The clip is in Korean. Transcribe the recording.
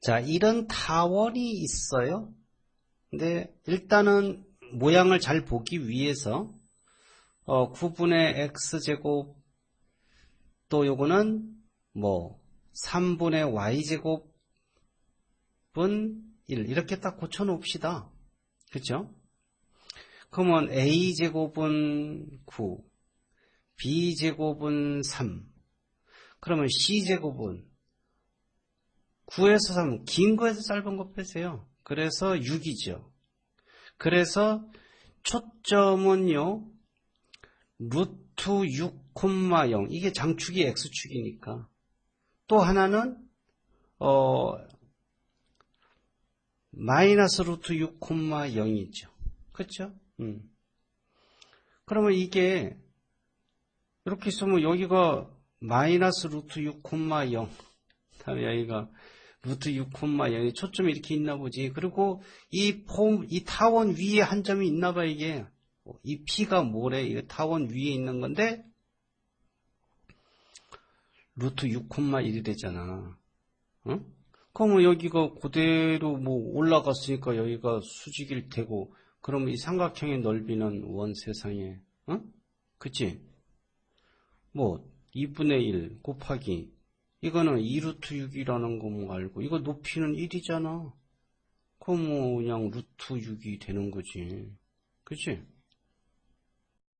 자, 이런 타원이 있어요. 근데 일단은 모양을 잘 보기 위해서 어, 9분의 x제곱 또 요거는 뭐 3분의 y제곱은 1 이렇게 딱 고쳐 놓읍시다. 그렇죠? 그러면 a제곱은 9 b제곱은 3 그러면 c제곱은 9에서 3, 긴 거에서 짧은 거 빼세요. 그래서 6이죠. 그래서 초점은요, 루트 6,0 이게 장축이 x축이니까. 또 하나는 어 마이너스 루트 6,0이죠. 그렇죠? 음. 그러면 이게 이렇게 쓰면 여기가 마이너스 루트 6,0 다음에 여기가 루트 6,0이 초점이 이렇게 있나 보지. 그리고 이 폼, 이 타원 위에 한 점이 있나 봐, 이게. 이 P가 뭐래? 이 타원 위에 있는 건데, 루트 6,1이 되잖아. 응? 그러면 여기가 그대로 뭐 올라갔으니까 여기가 수직일 테고, 그러면 이 삼각형의 넓이는 원 세상에, 응? 그치? 뭐, 2분의 1 곱하기 이거는 2루트 6이라는 거 알고 이거 높이는 1이잖아. 그럼 뭐 그냥 루트 6이 되는 거지. 그치?